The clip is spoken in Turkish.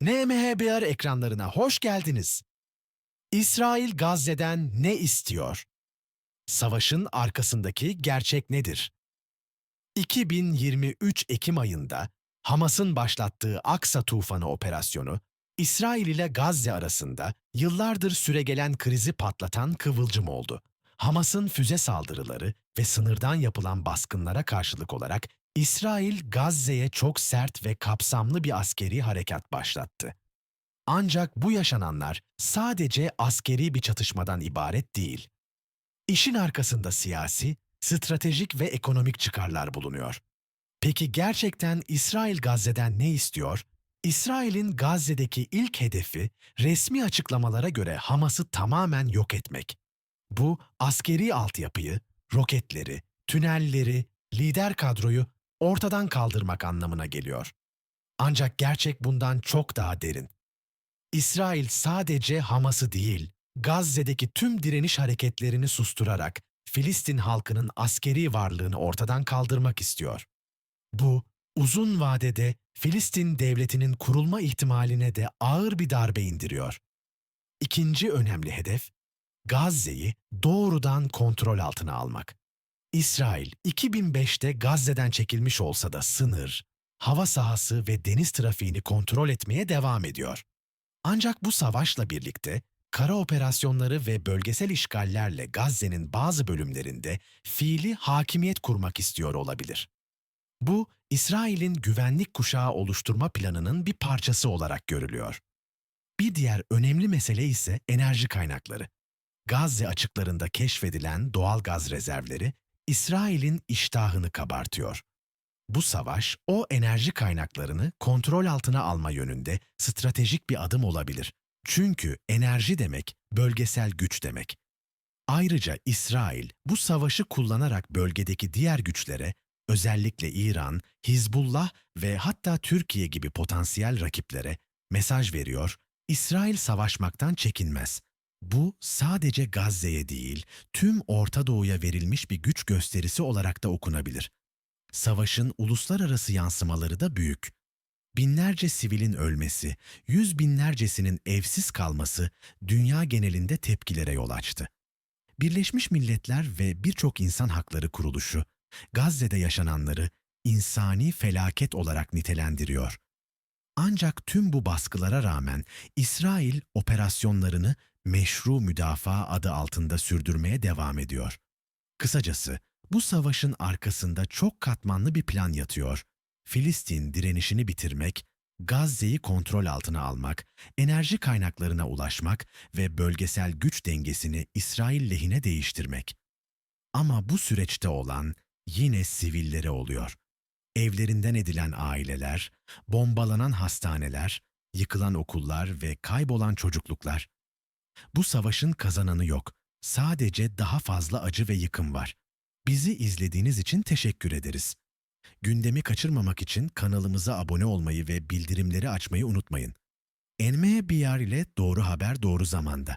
NMHBR ekranlarına hoş geldiniz. İsrail Gazze'den ne istiyor? Savaşın arkasındaki gerçek nedir? 2023 Ekim ayında Hamas'ın başlattığı Aksa Tufanı operasyonu, İsrail ile Gazze arasında yıllardır süregelen krizi patlatan kıvılcım oldu. Hamas'ın füze saldırıları ve sınırdan yapılan baskınlara karşılık olarak İsrail Gazze'ye çok sert ve kapsamlı bir askeri harekat başlattı. Ancak bu yaşananlar sadece askeri bir çatışmadan ibaret değil. İşin arkasında siyasi, stratejik ve ekonomik çıkarlar bulunuyor. Peki gerçekten İsrail Gazze'den ne istiyor? İsrail'in Gazze'deki ilk hedefi resmi açıklamalara göre Hamas'ı tamamen yok etmek. Bu askeri altyapıyı, roketleri, tünelleri, lider kadroyu ortadan kaldırmak anlamına geliyor. Ancak gerçek bundan çok daha derin. İsrail sadece Hamas'ı değil, Gazze'deki tüm direniş hareketlerini susturarak Filistin halkının askeri varlığını ortadan kaldırmak istiyor. Bu, uzun vadede Filistin devletinin kurulma ihtimaline de ağır bir darbe indiriyor. İkinci önemli hedef, Gazze'yi doğrudan kontrol altına almak. İsrail 2005'te Gazze'den çekilmiş olsa da sınır, hava sahası ve deniz trafiğini kontrol etmeye devam ediyor. Ancak bu savaşla birlikte kara operasyonları ve bölgesel işgallerle Gazze'nin bazı bölümlerinde fiili hakimiyet kurmak istiyor olabilir. Bu, İsrail'in güvenlik kuşağı oluşturma planının bir parçası olarak görülüyor. Bir diğer önemli mesele ise enerji kaynakları. Gazze açıklarında keşfedilen doğal gaz rezervleri İsrail'in iştahını kabartıyor. Bu savaş o enerji kaynaklarını kontrol altına alma yönünde stratejik bir adım olabilir. Çünkü enerji demek bölgesel güç demek. Ayrıca İsrail bu savaşı kullanarak bölgedeki diğer güçlere, özellikle İran, Hizbullah ve hatta Türkiye gibi potansiyel rakiplere mesaj veriyor, İsrail savaşmaktan çekinmez. Bu sadece Gazze'ye değil, tüm Orta Doğu'ya verilmiş bir güç gösterisi olarak da okunabilir. Savaşın uluslararası yansımaları da büyük. Binlerce sivilin ölmesi, yüz binlercesinin evsiz kalması dünya genelinde tepkilere yol açtı. Birleşmiş Milletler ve birçok insan hakları kuruluşu Gazze'de yaşananları insani felaket olarak nitelendiriyor. Ancak tüm bu baskılara rağmen İsrail operasyonlarını meşru müdafaa adı altında sürdürmeye devam ediyor. Kısacası bu savaşın arkasında çok katmanlı bir plan yatıyor. Filistin direnişini bitirmek, Gazze'yi kontrol altına almak, enerji kaynaklarına ulaşmak ve bölgesel güç dengesini İsrail lehine değiştirmek. Ama bu süreçte olan yine sivillere oluyor. Evlerinden edilen aileler, bombalanan hastaneler, yıkılan okullar ve kaybolan çocukluklar. Bu savaşın kazananı yok. Sadece daha fazla acı ve yıkım var. Bizi izlediğiniz için teşekkür ederiz. Gündemi kaçırmamak için kanalımıza abone olmayı ve bildirimleri açmayı unutmayın. NMBR ile doğru haber doğru zamanda.